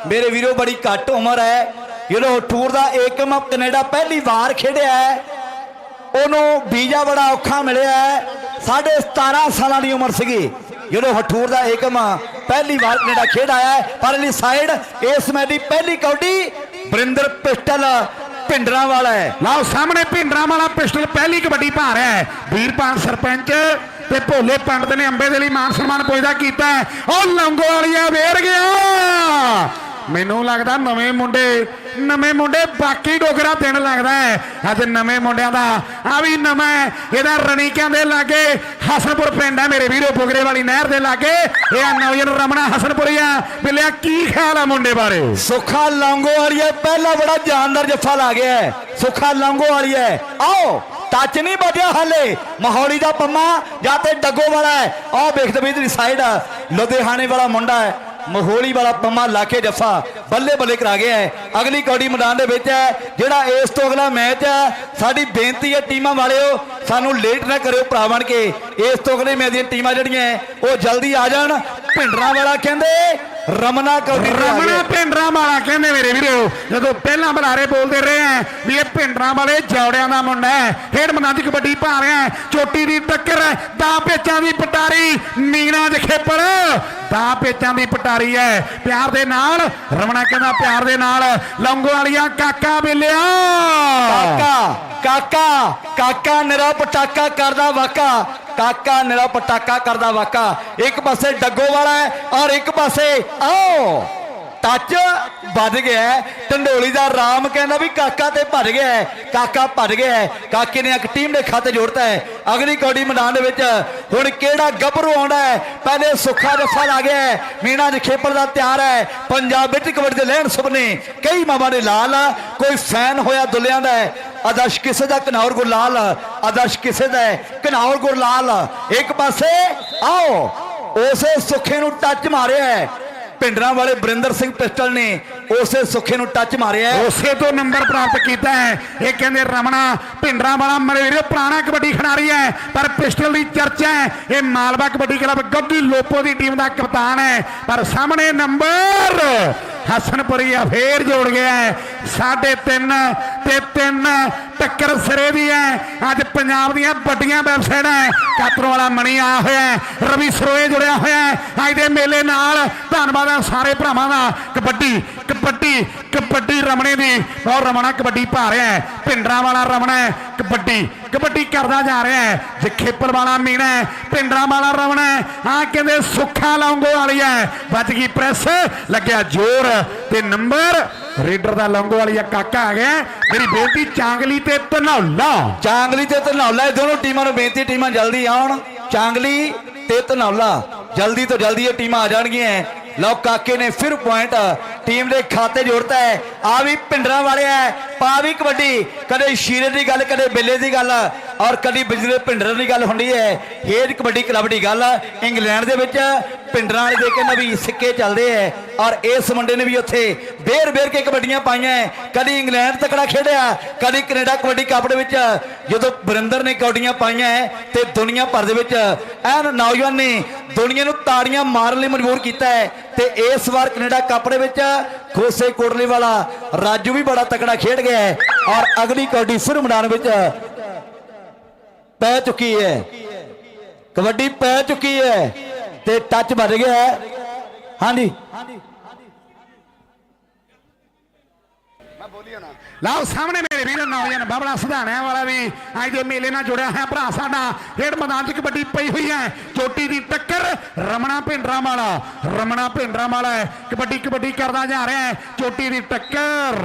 ਮੇਰੇ ਵੀਰੋ, ਬੜੀ ਘੱਟ ਉਮਰ ਹੈ। ਜਦੋਂ ਟੂਰ ਦਾ ਏਕਮ ਕੈਨੇਡਾ ਪਹਿਲੀ ਵਾਰ ਖੇਡਿਆ ਹੈ, ਉਹਨੂੰ ਵੀਜ਼ਾ ਬੜਾ ਔਖਾ ਮਿਲਿਆ ਹੈ। ਸਾਢੇ 17 ਸਾਲਾਂ ਦੀ ਉਮਰ ਸੀਗੀ। ਜਦੋਂ ਹਠੂਰ ਦਾ ਏਕਮ ਪਹਿਲੀ ਵਾਰ ਕੈਨੇਡਾ ਖੇਡ ਆਇਆ ਹੈ, ਪਰ ਅਲੀ ਸਾਈਡ ਇਸ ਮੈਚ ਦੀ ਪਹਿਲੀ ਕੌਡੀ ਬਰਿੰਦਰ ਪਿਸਟਲ ਭਿੰਡਰਾਂ ਵਾਲਾ ਹੈ। ਲਓ, ਸਾਹਮਣੇ ਭਿੰਡਰਾਂ ਵਾਲਾ ਪਿਸਟਲ ਪਹਿਲੀ ਕਬੱਡੀ ਪਾ ਰਿਹਾ ਹੈ। ਵੀਰਪਾਲ ਸਰਪੰਚ ਤੇ ਭੋਲੇ ਪੰਡਤ ਨੇ ਅੰਬੇ ਦੇ ਲਈ ਮਾਨ ਸਨਮਾਨ ਪੁੱਜਦਾ ਕੀਤਾ ਉਹ ਲੰਗੋ ਵਾਲੀਆ ਵੇਰ ਗਿਆ। ਮੈਨੂੰ ਲੱਗਦਾ ਨਵੇਂ ਮੁੰਡੇ ਨਵੇਂ ਮੁੰਡੇ ਬਾਕੀ ਡੋਗਰਾ ਦਿਨ ਲੱਗਦਾ ਹੈ। ਅੱਜ ਨਵੇਂ ਮੁੰਡਿਆਂ ਦਾ, ਆ ਵੀ ਨਵਾਂ ਇਹਦਾ ਰਣੀਕਿਆਂ ਦੇ ਲਾਗੇ ਹਸਨਪੁਰ ਪਿੰਡ ਹੈ ਮੇਰੇ ਵੀਰੋ ਬੁਗਰੇ ਵਾਲੀ ਨਹਿਰ ਦੇ ਲਾਗੇ। ਇਹ ਆ ਨੌਜਨ ਰਮਣਾ ਹਸਨਪੁਰੀਆ ਬਿਲਿਆ ਕੀ ਖਿਆਲ ਆ ਮੁੰਡੇ ਬਾਰੇ? ਸੁੱਖਾ ਲੌਂਗੋ ਵਾਲੀ ਹੈ ਪਹਿਲਾ ਬੜਾ ਜਾਨਦਾਰ ਜੱਫਾ ਲਾ ਗਿਆ ਸੁੱਖਾ ਲੌਂਗੋ ਵਾਲੀ ਹੈ। ਆਓ, ਟੱਚ ਨਹੀਂ ਬਚਿਆ ਹਾਲੇ। ਮਹੌਲੀ ਦਾ ਪੰਮਾ ਜਾਂ ਤੇ ਡੱਗੋ ਵਾਲਾ ਹੈ। ਆਹ ਵੇਖਦੇ ਵੀ ਇਧਰ ਸਾਈਡ ਲੁਧਿਆਣੇ ਵਾਲਾ ਮੁੰਡਾ ਹੈ। ਮਹੌਲੀ ਵਾਲਾ ਪੰਮਾ ਲਾ ਕੇ ਜੱਫਾ ਬੱਲੇ ਬੱਲੇ ਕਰਾ ਗਿਆ ਹੈ ਅਗਲੀ ਕੌਡੀ ਮੈਦਾਨ ਦੇ ਵਿੱਚ ਹੈ ਜਿਹੜਾ ਇਸ ਤੋਂ ਅਗਲਾ ਮੈਚ ਹੈ ਸਾਡੀ ਬੇਨਤੀ ਹੈ ਟੀਮਾਂ ਵਾਲਿਓ ਸਾਨੂੰ ਲੇਟ ਨਾ ਕਰਿਓ ਭਰਾ ਬਣ ਕੇ। ਇਸ ਤੋਂ ਅਗਲੇ ਮੈਚ ਦੀਆਂ ਟੀਮਾਂ ਜਿਹੜੀਆਂ ਉਹ ਜਲਦੀ ਆ ਜਾਣ। ਭਿੰਡਰਾਂ ਵਾਲਾ ਕਹਿੰਦੇ ਰਮਨਾ ਕੌਡੀ ਗਏ। ਪਿੰਡਰਾਂ ਵਾਲਾ ਕਹਿੰਦੇ ਮੇਰੇ ਵੀਰੋ ਜਦੋਂ ਪਹਿਲਾਂ ਬੁਲਾਰੇ ਬੋਲਦੇ ਰਹੇ ਆ ਵੀ ਇਹ ਪਿੰਡਰਾਂ ਵਾਲੇ ਜੌੜਿਆਂ ਦਾ ਮੁੰਡਾ ਹੈ ਖੇਡ ਮੈਦਾਨ ਦੀ ਕਬੱਡੀ ਪਾ ਰਿਹਾ ਹੈ ਚੋਟੀ ਦੀ ਟੱਕਰ ਦਾ ਪੇਚਾਂ ਦੀ ਪਟਾਰੀ ਮੀਨਾ ਦੇ ਖੇਪਰ ਪੇਚਾਂ ਦੀ ਪਟਾਰੀ ਹੈ। ਪਿਆਰ ਦੇ ਨਾਲ, ਰਮਣਾ ਕਹਿੰਦਾ ਪਿਆਰ ਦੇ ਨਾਲ, ਲੌਂਗੋ ਵਾਲੀਆਂ ਕਾਕਾ ਬਿੱਲਿਆ। ਕਾਕਾ ਕਾਕਾ ਕਾਕਾ ਨਿਰਾ ਪਟਾਕਾ ਕਰਦਾ ਵਾਕਾ। ਕਾਕਾ ਨਿਰਾ ਪਟਾਕਾ ਕਰਦਾ ਵਾਕਾ। ਇੱਕ ਪਾਸੇ ਡੱਗੋ ਵਾਲਾ ਹੈ ਔਰ ਇੱਕ ਪਾਸੇ ਆਓ। ਟੱਚ ਵੱਧ ਗਿਆ ਢੰਡੋਲੀ ਦਾ ਰਾਮ ਕਹਿੰਦਾ ਵੀ ਕਾਕਾ ਤੇ ਭੱਜ ਗਿਆ ਕਾਕਾ ਭੱਜ ਗਿਆ ਹੈ। ਕਾਕੇ ਨੇ ਇੱਕ ਟੀਮ ਦੇ ਖਾਤੇ ਜੋੜਤਾ ਹੈ। ਅਗਲੀ ਕੌਡੀ ਮੈਦਾਨ ਦੇ ਵਿੱਚ ਹੁਣ ਕਿਹੜਾ ਗੱਭਰੂ ਆਉਂਦਾ ਹੈ? ਪਹਿਲੇ ਸੁੱਖਾ ਜੱਫਾ ਲਾ ਗਿਆ ਮੀਨਾ ਜਖੇਪਰ ਦਾ ਤਿਆਰ ਹੈ। ਪੰਜਾਬ ਵਿੱਚ ਕਬੱਡੀ ਦੇ ਲੈਣ ਸੁਪਨੇ ਕਈ ਮਾਵਾਂ ਦੇ ਲਾਲ ਕੋਈ ਫੈਨ ਹੋਇਆ ਦੁਲਿਆਂ ਦਾ ਹੈ। ਆਦਰਸ਼ ਕਿਸੇ ਦਾ ਕਨੌਰ ਗੁਰਲਾਲ ਆਦਰਸ਼ ਕਿਸੇ ਦਾ ਹੈ। ਕਨੌਰ ਗੁਰਲਾਲ ਇੱਕ ਪਾਸੇ ਆਓ। ਉਸੇ ਸੁੱਖੇ ਨੂੰ ਟੱਚ ਮਾਰਿਆ ਹੈ। ਪਿੰਡਰਾਂ ਵਾਲੇ ਬਰਿੰਦਰ ਸਿੰਘ ਪਿਸਟਲ ਨੇ ਉਸੇ ਸੁੱਖੇ ਨੂੰ ਟੱਚ ਮਾਰਿਆ ਉਸੇ ਤੋਂ ਨੰਬਰ ਪ੍ਰਾਪਤ ਕੀਤਾ ਹੈ। ਇਹ ਕਹਿੰਦੇ, ਰਮਣਾ ਭਿੰਡਰਾਂ ਵਾਲਾ ਮੇਰੇ ਪੁਰਾਣਾ ਕਬੱਡੀ ਖਿਡਾਰੀ ਹੈ, ਪਰ ਪਿਸਟਲ ਦੀ ਚਰਚਾ ਹੈ। ਇਹ ਮਾਲਵਾ ਕਬੱਡੀ ਕਲੱਬ ਗੱਡੀ ਲੋਪੋ ਦੀ ਟੀਮ ਦਾ ਕਪਤਾਨ ਹੈ। ਪਰ ਸਾਹਮਣੇ ਨੰਬਰ ਹਸਨਪੁਰੀ ਆ, ਫੇਰ ਜੋੜ ਗਿਆ ਹੈ। ਸਾਢੇ ਤਿੰਨ, ਤੇ ਤਿੰਨ ਟੱਕਰ ਸਿਰੇ ਦੀ ਹੈ ਅੱਜ ਪੰਜਾਬ ਦੀਆਂ ਵੱਡੀਆਂ ਵੈਬਸਾਈਟਾਂ ਕਾਤਰੋਂ ਵਾਲਾ ਮਣੀ ਆਇਆ ਹੋਇਆ ਰਵੀ ਸਰੋਏ ਜੁੜਿਆ ਹੋਇਆ ਅੱਜ ਦੇ ਮੇਲੇ ਨਾਲ ਧੰਨਵਾਦ ਹੈ ਸਾਰੇ ਭਰਾਵਾਂ ਦਾ। ਕਬੱਡੀ ਕਬੱਡੀ ਕਬੱਡੀ ਰਮਣੇ ਦੀ। ਬਹੁਤ ਰਮਣਾ ਕਬੱਡੀ ਭਾ ਰਿਹਾ ਹੈ ਪਿੰਡਰਾਂ ਵਾਲਾ ਰਮਣਾ ਕਬੱਡੀ ਕਬੱਡੀ ਕਰਦਾ ਜਾ ਰਿਹਾ ਹੈ ਜੇ ਖੇਪਰ ਵਾਲਾ ਮੀਣਾ ਹੈ ਵਾਲਾ ਰਮਣਾ ਹੈ ਆ ਕਹਿੰਦੇ ਸੁੱਖਾ ਲੌਂਗੋ ਵਾਲੀ ਹੈ ਵੱਜ ਗਈ ਪ੍ਰੈਸ। ਲੱਗਿਆ ਜ਼ੋਰ। ਤੇ ਨੰਬਰ ਰੇਡਰ ਦਾ ਲੌਂਗੋ ਵਾਲੀ ਆ, ਕਾਕਾ ਆ ਗਿਆ। ਮੇਰੀ ਬੇਨਤੀ, ਚਾਂਗਲੀ ਤੇ ਧਨੌਲਾ। ਚਾਂਗਲੀ ਤੇ ਧਨੌਲਾ, ਇਹ ਦੋਨੋਂ ਟੀਮਾਂ ਨੂੰ ਬੇਨਤੀ, ਟੀਮਾਂ ਜਲਦੀ ਆਉਣ। ਚਾਂਗਲੀ ਤੇ ਧਨੌਲਾ, ਜਲਦੀ ਤੋਂ ਜਲਦੀ ਇਹ ਟੀਮਾਂ ਆ ਜਾਣਗੀਆਂ। ਲਓ ਕਾਕੇ ਨੇ ਫਿਰ ਪੁਆਇੰਟ ਟੀਮ ਦੇ ਖਾਤੇ ਜੋੜਤਾ ਹੈ। ਆ ਵੀ ਪਿੰਡਰਾਂ ਵਾਲੇ ਹੈ, ਪਾ ਵੀ ਕਬੱਡੀ। ਕਦੇ ਸ਼ੀਰੇ ਦੀ ਗੱਲ, ਕਦੇ ਬੇਲੇ ਦੀ ਗੱਲ ਔਰ ਕਦੀ ਬਿਜਲੇ ਪਿੰਡਰਾਂ ਦੀ ਗੱਲ ਹੁੰਦੀ ਹੈ। ਇਹ ਕਬੱਡੀ ਕਲੱਬ ਦੀ ਗੱਲ, ਇੰਗਲੈਂਡ ਦੇ ਵਿੱਚ ਪਿੰਡਰਾਂ ਵਾਲੇ ਦੇ ਕੇ ਨਵੀਂ ਸਿੱਕੇ ਚੱਲਦੇ ਹੈ ਔਰ ਇਸ ਮੁੰਡੇ ਨੇ ਵੀ ਉੱਥੇ ਬੇਰ ਬੇਰ ਕੇ ਕਬੱਡੀਆਂ ਪਾਈਆਂ ਹੈ। ਕਦੀ ਇੰਗਲੈਂਡ ਤਕੜਾ ਖੇਡਿਆ, ਕਦੀ ਕੈਨੇਡਾ ਕਬੱਡੀ ਕੱਪ ਦੇ ਵਿੱਚ ਜਦੋਂ ਬਰਿੰਦਰ ਨੇ ਕੌਡੀਆਂ ਪਾਈਆਂ ਹੈ ਤੇ ਦੁਨੀਆ ਭਰ ਦੇ ਵਿੱਚ ਐਨ ਨੌਜਵਾਨ ਨੇ ਦੁਨੀਆ ਨੂੰ ਤਾੜੀਆਂ ਮਾਰਨ ਲਈ ਮਜਬੂਰ ਕੀਤਾ ਹੈ ਤੇ ਇਸ ਵਾਰ ਕੈਨੇਡਾ ਕੱਪ ਦੇ ਵਿੱਚ ਖੋਸੇ ਕੋਟਲੀ ਵਾਲਾ ਰਾਜੂ ਵੀ ਬੜਾ ਤਕੜਾ ਖੇਡ ਗਿਆ ਹੈ ਔਰ ਅਗਲੀ ਕਬੱਡੀ ਫਿਰ ਮੈਦਾਨ ਵਿੱਚ ਪੈ ਚੁੱਕੀ ਹੈ। ਕਬੱਡੀ ਪੈ ਚੁੱਕੀ ਹੈ ਤੇ ਟੱਚ ਵੱਜ ਗਿਆ ਹੈ। ਹਾਂਜੀ। ਲਓ, ਸਾਹਮਣੇ ਮੇਰੇ ਵੀਰ ਨੌਜਵਾਨ ਬਾਬਲਾ ਸੁਧਾਣਿਆਂ ਵਾਲਾ ਵੀ ਅੱਜ ਦੇ ਮੇਲੇ ਨਾਲ ਜੁੜਿਆ ਹੈ ਭਰਾ ਸਾਡਾ। ਖੇਡ ਮੈਦਾਨ 'ਚ ਕਬੱਡੀ ਪਈ ਹੋਈ ਹੈ, ਚੋਟੀ ਦੀ ਟੱਕਰ, ਰਮਣਾ ਭਿੰਡਰਾਂ ਵਾਲਾ ਰਮਣਾ ਭਿੰਡਰਾਂ ਵਾਲਾ ਹੈ, ਕਬੱਡੀ ਕਬੱਡੀ ਕਰਦਾ ਜਾ ਰਿਹਾ ਹੈ, ਚੋਟੀ ਦੀ ਟੱਕਰ।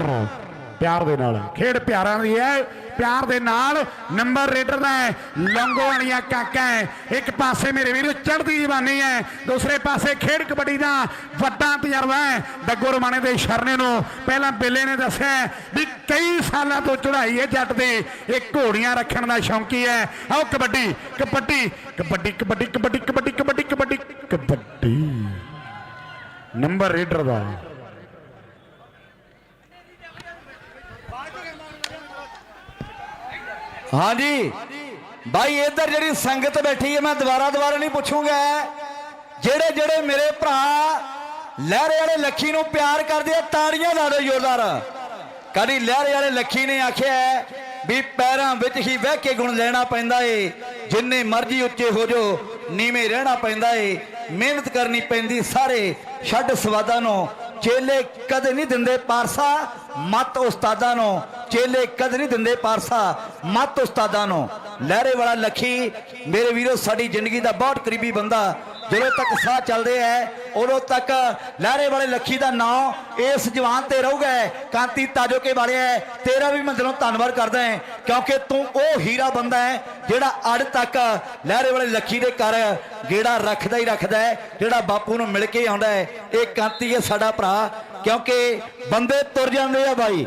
ਪਿਆਰ ਦੇ ਨਾਲ। ਖੇਡ ਪਿਆਰਾਂ ਦੀ ਹੈ। ਪਿਆਰ ਦੇ ਨਾਲ ਨੰਬਰ ਰੇਡਰ ਦਾ ਹੈ ਲੰਗੋ ਵਾਲੀਆ ਕਾਕਾ ਹੈ। ਇੱਕ ਪਾਸੇ ਮੇਰੇ ਵੀਰ ਚੜ੍ਹਦੀ ਜਵਾਨੀ ਹੈ। ਦੂਸਰੇ ਪਾਸੇ ਖੇਡ ਕਬੱਡੀ ਦਾ ਵੱਡਾ ਤਜਰਬਾ ਹੈ। ਡੱਗੋ ਰਮਾਣੇ ਦੇ ਸ਼ਰਨੇ ਨੂੰ ਪਹਿਲਾਂ ਬੇਲੇ ਨੇ ਦੱਸਿਆ ਵੀ ਕਈ ਸਾਲਾਂ ਤੋਂ ਚੜ੍ਹਾਈ ਹੈ ਜੱਟ ਦੇ। ਇਹ ਘੋੜੀਆਂ ਰੱਖਣ ਦਾ ਸ਼ੌਂਕੀ ਹੈ। ਆਓ ਕਬੱਡੀ ਕਬੱਡੀ ਕਬੱਡੀ ਕਬੱਡੀ ਕਬੱਡੀ ਕਬੱਡੀ ਕਬੱਡੀ ਕਬੱਡੀ ਕਬੱਡੀ। ਨੰਬਰ ਰੇਡਰ ਦਾ। ਹਾਂਜੀ। ਭਾਈ ਇੱਧਰ ਜਿਹੜੀ ਸੰਗਤ ਬੈਠੀ ਹੈ, ਮੈਂ ਦੁਬਾਰਾ ਦੁਬਾਰਾ ਨਹੀਂ ਪੁੱਛੂੰਗਾ। ਜਿਹੜੇ ਜਿਹੜੇ ਮੇਰੇ ਭਰਾ ਲਹਿਰੇ ਵਾਲੇ ਲੱਖੀ ਨੂੰ ਪਿਆਰ ਕਰਦੇ ਆ, ਤਾੜੀਆਂ ਲਾ ਦਿਓ ਜ਼ੋਰਦਾਰ। ਕਦੀ ਲਹਿਰੇ ਵਾਲੇ ਲੱਖੀ ਨੇ ਆਖਿਆ ਵੀ ਪੈਰਾਂ ਵਿੱਚ ਹੀ ਵਹਿ ਕੇ ਗੁਣ ਲੈਣਾ ਪੈਂਦਾ ਏ। ਜਿੰਨੇ ਮਰਜ਼ੀ ਉੱਚੇ ਹੋ ਜੋ ਨੀਵੇਂ ਰਹਿਣਾ ਪੈਂਦਾ ਏ। ਮਿਹਨਤ ਕਰਨੀ ਪੈਂਦੀ ਸਾਰੇ। ਛੱਡ ਸਵਾਦਾਂ ਨੂੰ। ਚੇਲੇ ਕਦੇ ਨਹੀਂ ਦਿੰਦੇ ਪਾਰਸਾ। ਮਤ ਉਸਤਾਦਾਂ ਨੂੰ, ਚੇਲੇ ਕਦੇ ਨਹੀਂ ਦਿੰਦੇ ਪਾਰਸਾ, ਮਤ ਉਸਤਾਦਾਂ ਨੂੰ। ਲਹਿਰੇ ਵਾਲਾ ਲੱਖੀ, ਮੇਰੇ ਵੀਰੋ, ਸਾਡੀ ਜ਼ਿੰਦਗੀ ਦਾ ਬਹੁਤ ਕਰੀਬੀ ਬੰਦਾ। ਜਦੋਂ ਤੱਕ ਸਾਹ ਚੱਲਦੇ ਐ ਉਦੋਂ ਤੱਕ ਲਹਿਰੇ ਵਾਲੇ ਲੱਖੀ ਦਾ ਨਾਂ ਇਸ ਜਵਾਨ ਤੇ ਰਹੂਗਾ ਕਾਂਤੀ ਤਾਜੋਕੇ ਵਾਲਿਆ ਤੇਰਾ ਵੀ ਮੈਂ ਦਿਲੋਂ ਧੰਨਵਾਦ ਕਰਦਾ ਹਾਂ, ਕਿਉਂਕਿ ਤੂੰ ਉਹ ਹੀਰਾ ਬੰਦਾ ਹੈ, ਜਿਹੜਾ ਅੜ ਤੱਕ ਲਹਿਰੇ ਵਾਲੇ ਲੱਖੀ ਦੇ ਘਰ ਗੇੜਾ ਰੱਖਦਾ ਹੀ ਰੱਖਦਾ ਜਿਹੜਾ ਬਾਪੂ ਨੂੰ ਮਿਲ ਕੇ ਆਉਂਦਾ ਹੈ। ਇਹ ਕਾਂਤੀ ਹੈ ਸਾਡਾ ਭਰਾ। ਕਿਉਂਕਿ ਬੰਦੇ ਤੁਰ ਜਾਂਦੇ ਆ ਬਾਈ।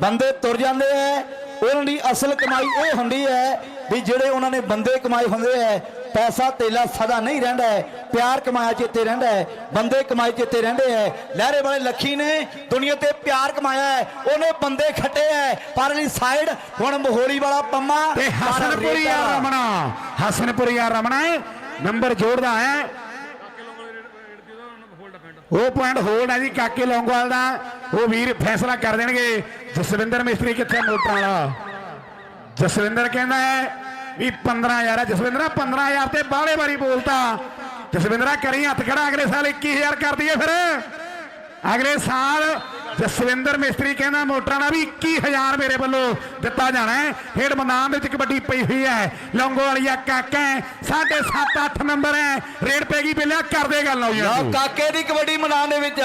ਬੰਦੇ ਤੁਰ ਜਾਂਦੇ ਐ ਉਹਨਾਂ ਦੀ ਅਸਲ ਕਮਾਈ ਇਹ ਹੁੰਦੀ ਹੈ ਵੀ ਜਿਹੜੇ ਉਹਨਾਂ ਨੇ ਬੰਦੇ ਕਮਾਏ ਹੁੰਦੇ ਐ ਪੈਸਾ ਤੇਲਾ ਸਦਾ ਨਹੀਂ ਰਹਿੰਦਾ ਹੈ ਪਿਆਰ ਕਮਾਇਆ ਚੇਤੇ ਰਹਿੰਦਾ ਹੈ ਬੰਦੇ ਕਮਾਏ ਚੇਤੇ ਰਹਿੰਦੇ ਐ ਲਹਿਰੇ ਵਾਲੇ ਲੱਖੀ ਨੇ ਦੁਨੀਆ ਤੇ ਪਿਆਰ ਕਮਾਇਆ ਹੈ ਉਹਨੇ ਬੰਦੇ ਖੱਟੇ ਐ ਪਰਲੀ ਸਾਈਡ ਹੁਣ ਮੋਹੋਲੀ ਵਾਲਾ ਪੰਮਾ ਤੇ ਪਰ ਹਸਨਪੁਰੀਆ ਰੇਤਾ। ਰਮਣਾ। ਹਸਨਪੁਰੀਆ ਰਮਣਾ ਨੰਬਰ ਜੋੜਦਾ ਹੈ। ਉਹ ਪੁਆਇੰਟ ਹੋਲਡ ਹੈ ਜੀ, ਕਾਕੇ ਲੌਂਗੋਵਾਲ ਦਾ। ਉਹ ਵੀਰ ਫੈਸਲਾ ਕਰ ਦੇਣਗੇ। ਜਸਵਿੰਦਰ ਮਿਸਤਰੀ ਕਿੱਥੇ ਮੋਟਰਾਂ ਵਾਲਾ। ਜਸਵਿੰਦਰ ਕਹਿੰਦਾ ਹੈ ਵੀ 15000 ਹੈ। ਜਸਵਿੰਦਰਾ 15000 ਤੇ ਬਾਹਲੇ ਵਾਰੀ ਬੋਲਤਾ। ਜਸਵਿੰਦਰਾ ਕਰੀ ਹੱਥ ਖੜਾ, ਅਗਲੇ ਸਾਲ 21000 ਕਰ ਦਈਏ ਫਿਰ। ਅਗਲੇ ਸਾਲ ਜਸਵਿੰਦਰ ਮਿਸਤਰੀ ਕਹਿੰਦਾ ਮੋਟਰਾਂ ਦਾ ਵੀ 21000 ਮੇਰੇ ਵੱਲੋਂ ਦਿੱਤਾ ਜਾਣਾ ਹੈ। ਖੇਡ ਮੈਦਾਨ ਵਿੱਚ ਕਬੱਡੀ ਪਈ ਹੋਈ ਹੈ। ਲੌਂਗੋ ਵਾਲੀਆ ਕਾਕਾ ਹੈ, ਸਾਢੇ 7 8 ਨੰਬਰ ਹੈ। ਰੇਡ ਪੈ ਗਈ ਪਹਿਲਾਂ ਕਰਦੇ ਗੱਲ ਆਉ ਲਓ ਕਾਕੇ ਦੀ ਕਬੱਡੀ ਮੈਦਾਨ ਦੇ ਵਿੱਚ।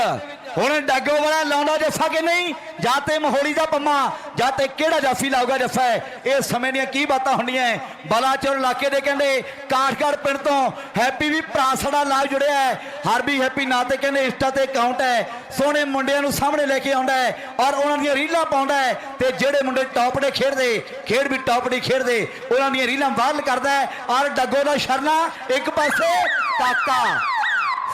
ਹੁਣ ਡੱਗੋ ਵਾਲਾ ਲਾਉਂਦਾ ਜੱਫਾ ਕਿ ਨਹੀਂ? ਜਾਂ ਤੇ ਮਹੋਲੀ ਦਾ ਪੰਮਾ, ਜਾਂ ਤੇ ਕਿਹੜਾ ਜਾਫੀ ਲਾਊਗਾ ਜੱਫਾ ਹੈ? ਇਹ ਸਮੇਂ ਦੀਆਂ ਕੀ ਬਾਤਾਂ ਹੁੰਦੀਆਂ ਬਲਾਚੌਰ ਇਲਾਕੇ ਦੇ ਕਹਿੰਦੇ, ਕਾਠਗੜ੍ਹ ਪਿੰਡ ਤੋਂ ਹੈਪੀ ਵੀ ਭਰਾ ਸਾਡਾ ਲਾਈਵ ਜੁੜਿਆ ਹੈ ਹਰਬੀ ਹੈਪੀ ਨਾਂ ਤੇ ਕਹਿੰਦੇ, ਇੰਸਟਾ ਤੇ ਅਕਾਊਂਟ ਹੈ ਸੋਹਣੇ ਮੁੰਡਿਆਂ ਨੂੰ ਸਾਹਮਣੇ ਲੈ ਕੇ ਆਉਂਦਾ ਹੈ ਔਰ ਉਹਨਾਂ ਦੀਆਂ ਰੀਲਾਂ ਪਾਉਂਦਾ ਹੈ ਤੇ ਜਿਹੜੇ ਮੁੰਡੇ ਟੌਪ ਦੇ ਖੇਡਦੇ, ਖੇਡ ਵੀ ਟੌਪ ਦੀ ਖੇਡਦੇ, ਉਹਨਾਂ ਦੀਆਂ ਰੀਲਾਂ ਵਾਇਰਲ ਕਰਦਾ ਹੈ ਔਰ ਡੱਗੋ ਦਾ ਸ਼ਰਨਾ ਇੱਕ ਪਾਸੇ, ਕਾਕਾ।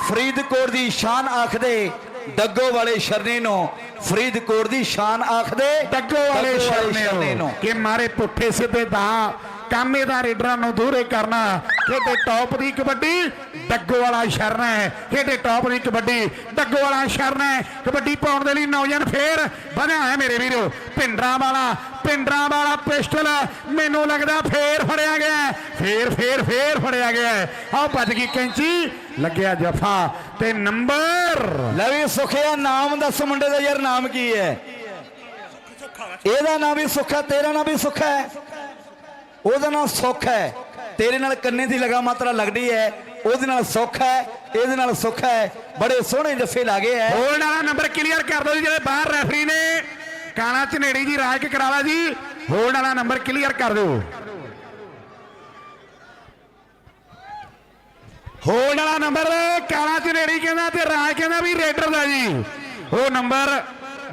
ਫਰੀਦਕੋਟ ਦੀ ਸ਼ਾਨ ਆਖਦੇ ਡੱਗੋ ਵਾਲੇ ਸ਼ਰਨੇ ਨੂੰ ਫਰੀਦਕੋਟ ਦੀ ਸ਼ਾਨ ਆਖਦੇ ਡੱਗੋ ਵਾਲੇ ਸ਼ਰਨੇ ਨੂੰ। ਕਿ ਮਾਰੇ ਪੁੱਠੇ ਸਿੱਧੇ ਦਾ ਕਾਮੇ ਦਾ ਰੇਡਰਾਂ ਨੂੰ ਦੂਰੇ ਕਰਨਾ। ਖੇਡੇ ਟੌਪ ਦੀ ਕਬੱਡੀ ਡੱਗੋ ਵਾਲਾ ਸ਼ਰਨ ਹੈ। ਖੇਡੇ ਟੌਪ ਦੀ ਕਬੱਡੀ ਡੱਗੋ ਵਾਲਾ ਸ਼ਰਨ ਹੈ। ਕਬੱਡੀ ਪਾਉਣ ਦੇ ਲਈ ਨੌਜਵਾਨ ਫੇਰ ਵਧਿਆ ਹੈ ਮੇਰੇ ਵੀਰੋ। ਪਿੰਡਰਾਂ ਵਾਲਾ ਪਿੰਡਰਾਂ ਵਾਲਾ ਪਿਸਟਲ ਮੈਨੂੰ ਲੱਗਦਾ ਫੇਰ ਫੜਿਆ ਗਿਆ। ਫੇਰ ਫੇਰ ਫੇਰ ਫੜਿਆ ਗਿਆ। ਆਹ ਭੱਜ ਗਈ ਕੈਂਚੀ ਲੱਗਿਆ ਜਫਾ ਤੇ ਨੰਬਰ। ਲੈ ਵੀ ਸੁਖਿਆ ਨਾਮ ਦੱਸ ਮੁੰਡੇ ਦਾ ਯਾਰ ਨਾਮ ਕੀ ਹੈ? ਇਹਦਾ ਨਾਮ ਵੀ ਸੁੱਖ ਤੇਰਾ ਨਾਮ ਵੀ ਸੁੱਖ ਹੈ। ਉਹਦਾ ਨਾਮ ਸੁੱਖ ਹੈ। ਤੇਰੇ ਨਾਲ ਕੰਨੇ ਦੀ ਲਗਾ ਮਾਤਰਾ ਲੱਗਦੀ ਹੈ। ਉਹਦੇ ਨਾਲ ਸੁੱਖ ਹੈ ਇਹਦੇ ਨਾਲ ਸੁੱਖ ਹੈ। ਬੜੇ ਸੋਹਣੇ ਜੱਫੇ ਲਾਗੇ ਹੈ। ਹੋਲਡ ਵਾਲਾ ਨੰਬਰ ਕਲੀਅਰ ਕਰ ਦਿਓ ਜੀ ਜਿਹੜੇ ਬਾਹਰ ਰੈਫਰੀ ਨੇ। ਕਾਣਾ ਝਨੇੜੀ ਜੀ ਰਾਜ ਕੇ ਕਰਾਵਾ ਜੀ ਹੋਲਡ ਵਾਲਾ ਨੰਬਰ ਕਲੀਅਰ ਕਰ ਦਿਓ। ਹੋਲਡ ਵਾਲਾ ਨੰਬਰ ਕਾਣਾ ਝਨੇੜੀ ਕਹਿੰਦਾ ਤੇ ਰਾਜ ਕਹਿੰਦਾ ਵੀ ਰੇਡਰ ਦਾ ਜੀ। ਉਹ ਨੰਬਰ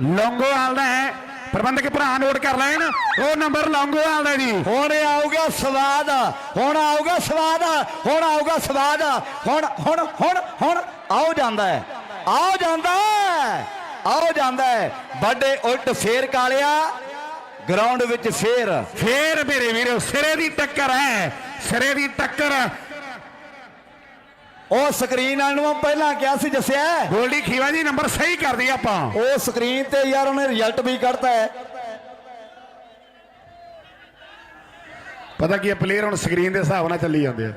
ਲੌਂਗੋਵਾਲ ਦਾ ਹੈ। ਪ੍ਰਬੰਧਕ ਭਰਾ ਨੋਟ ਕਰ ਲੈਣ। ਉਹ ਨੰਬਰ ਲੌਂਗੋਵਾਲ ਦਾ ਜੀ। ਹੁਣ ਆਊਗਾ ਸਵਾਦ। ਹੁਣ ਆਊਗਾ ਸਵਾਦ। ਹੁਣ ਆਊਗਾ ਸਵਾਦ। ਹੁਣ ਹੁਣ ਹੁਣ ਹੁਣ ਆਓ ਜਾਂਦਾ ਹੈ। ਆਓ ਜਾਂਦਾ ਹੈ। ਆਓ ਜਾਂਦਾ ਹੈ। ਵੱਡੇ ਉਲਟ ਫੇਰ ਕਾਲਿਆ। ਗਰਾਊਂਡ ਵਿੱਚ ਫੇਰ। ਫੇਰ ਮੇਰੇ ਵੀਰੋ ਸਿਰੇ ਦੀ ਟੱਕਰ ਹੈ। ਸਿਰੇ ਦੀ ਟੱਕਰ ਉਹ ਸਕਰੀਨ ਵਾਲ ਨੂੰ ਪਹਿਲਾਂ ਕਿਹਾ ਸੀ ਦੱਸਿਆ? ਗੋਲਡੀ ਖੀਵਾ ਜੀ ਨੰਬਰ ਸਹੀ ਕਰ ਦਈਏ ਆਪਾਂ। ਉਹ ਸਕਰੀਨ ਤੇ ਯਾਰ ਉਹਨੇ ਰਿਜ਼ਲਟ ਵੀ ਕੱਢਤਾ ਹੈ। ਪਤਾ ਕੀ ਹੈ ਪਲੇਅਰ ਹੁਣ ਸਕਰੀਨ ਦੇ ਹਿਸਾਬ ਨਾਲ ਚੱਲੀ ਜਾਂਦੇ ਆ।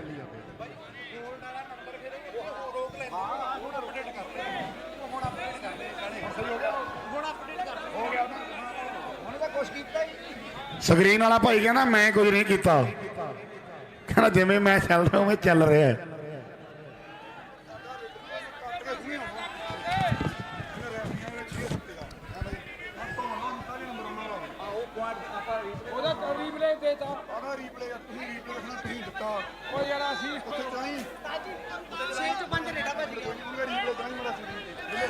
ਸਕਰੀਨ ਵਾਲਾ ਭਾਈ ਕਹਿੰਦਾ ਮੈਂ ਕੁਝ ਨਹੀਂ ਕੀਤਾ। ਕਹਿੰਦਾ ਜਿਵੇਂ ਮੈਂ ਚੱਲ ਰਿਹਾ ਉਵੇਂ ਚੱਲ ਰਿਹਾ ਹੈ ਉਹਦਾ ਰੀਪਲੇ ਦੇਤਾ ਆਹ ਰੀਪਲੇ ਤੁਸੀਂ ਰੀਪਲੇ ਦੇਖਣਾ ਤੁਸੀਂ ਦਿੱਤਾ ਉਹ ਯਾਰ ਅਸੀਂ ਉੱਥੇ ਚਾਹੀ ਛੇ ਚ ਪੰਜ ਰੇਡਾ ਭੱਜ ਗਿਆ ਰੀਪਲੇ ਚਾਹੀ ਮੇਰਾ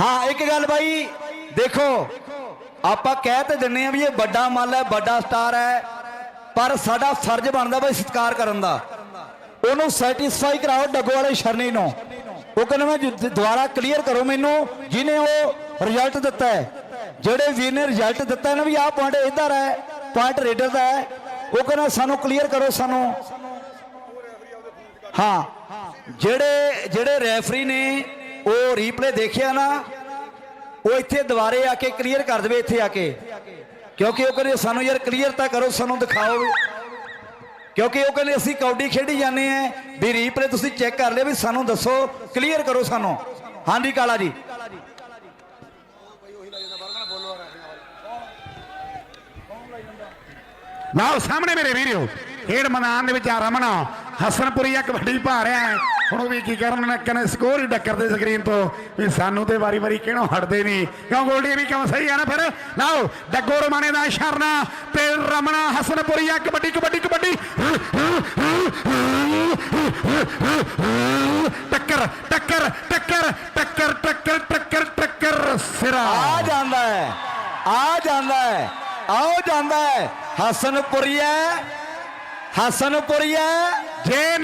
ਹਾਂ ਇੱਕ ਗੱਲ ਬਾਈ ਦੇਖੋ ਆਪਾਂ ਕਹਿ ਤੇ ਦਿੰਨੇ ਆ ਵੀ ਇਹ ਵੱਡਾ ਮੱਲ ਹੈ ਵੱਡਾ ਸਟਾਰ ਹੈ ਪਰ ਸਾਡਾ ਫਰਜ਼ ਬਣਦਾ ਬਈ ਸਤਿਕਾਰ ਕਰਨ ਦਾ। ਉਹਨੂੰ ਸੈਟੀਸਫਾਈ ਕਰਾਓ ਡੱਗੋ ਵਾਲੇ ਸ਼ਰਨੀ ਨੂੰ। ਉਹ ਕਹਿੰਦਾ ਮੈਂ ਦੁਬਾਰਾ ਕਲੀਅਰ ਕਰੋ ਮੈਨੂੰ ਜਿਹਨੇ ਉਹ ਰਿਜ਼ਲਟ ਦਿੱਤਾ ਹੈ। ਜਿਹੜੇ ਵੀਰ ਨੇ ਰਿਜ਼ਲਟ ਦਿੱਤਾ ਨਾ ਵੀ ਆਹ ਪੁਆਇੰਟ ਇੱਧਰ ਹੈ ਪੁਆਇੰਟ ਰੇਡਰ ਦਾ ਹੈ ਉਹ ਕਹਿੰਦਾ ਸਾਨੂੰ ਕਲੀਅਰ ਕਰੋ ਸਾਨੂੰ। ਹਾਂ ਜਿਹੜੇ ਜਿਹੜੇ ਰੈਫਰੀ ਨੇ ਉਹ ਰੀਪਲੇ ਦੇਖਿਆ ਨਾ, ਉਹ ਇੱਥੇ ਦੁਬਾਰੇ ਆ ਕੇ ਕਲੀਅਰ ਕਰ ਦੇਵੇ ਇੱਥੇ ਆ ਕੇ। ਕਿਉਂਕਿ ਉਹ ਕਹਿੰਦੇ ਸਾਨੂੰ ਯਾਰ ਕਲੀਅਰ ਤਾਂ ਕਰੋ, ਸਾਨੂੰ ਦਿਖਾਓ। ਕਿਉਂਕਿ ਉਹ ਕਹਿੰਦੇ ਅਸੀਂ ਕੌਡੀ ਖੇਡੀ ਜਾਂਦੇ ਆ ਵੀ ਰੀਪਲੇ ਤੁਸੀਂ ਚੈੱਕ ਕਰ ਲਿਓ ਵੀ ਸਾਨੂੰ ਦੱਸੋ ਕਲੀਅਰ ਕਰੋ ਸਾਨੂੰ। ਹਾਂਜੀ ਕਾਲਾ ਜੀ। ਲਓ ਸਾਹਮਣੇ ਮੇਰੇ ਵੀਰੋ ਖੇਡ ਮੈਦਾਨ ਦੇ ਵਿੱਚ ਆ ਰਮਨ ਹਸਨਪੁਰੀਆ ਕਬੱਡੀ ਪਾ ਰਿਹਾ ਹੈ। ਹੁਣ ਉਹ ਵੀ ਕੀ ਕਰਨ ਨੇ ਕਹਿੰਦੇ ਸਕੋਰ ਹੀ ਡੱਕਰਦੇ ਸਕਰੀਨ ਤੋਂ ਵੀ ਸਾਨੂੰ ਤੇ ਵਾਰੀ-ਵਾਰੀ ਕਿਹਨੋਂ ਹਟਦੇ ਨਹੀਂ। ਕਿਉਂ ਗੋਲਡੀ ਵੀ ਕਿਉਂ ਸਹੀ ਹੈ ਨਾ ਫਿਰ? ਲਓ ਡੱਗੋ ਰਮਾਣੇ ਦਾ ਸ਼ਰਨਾ ਤੇ ਰਮਣਾ ਹਸਨਪੁਰੀਆ ਕਬੱਡੀ ਕਬੱਡੀ ਕਬੱਡੀ। ਟੱਕਰ ਟੱਕਰ ਟੱਕਰ ਟੱਕਰ ਟੱਕਰ ਟੱਕਰ ਟੱਕਰ ਸਿਰਾ। ਆ ਜਾਂਦਾ ਹੈ ਆ ਜਾਂਦਾ ਹੈ ਆਓ ਜਾਂਦਾ ਹੈ। ਹਸਨਪੁਰੀਆ ਹਸਨਪੁਰੀਆ ਜੇ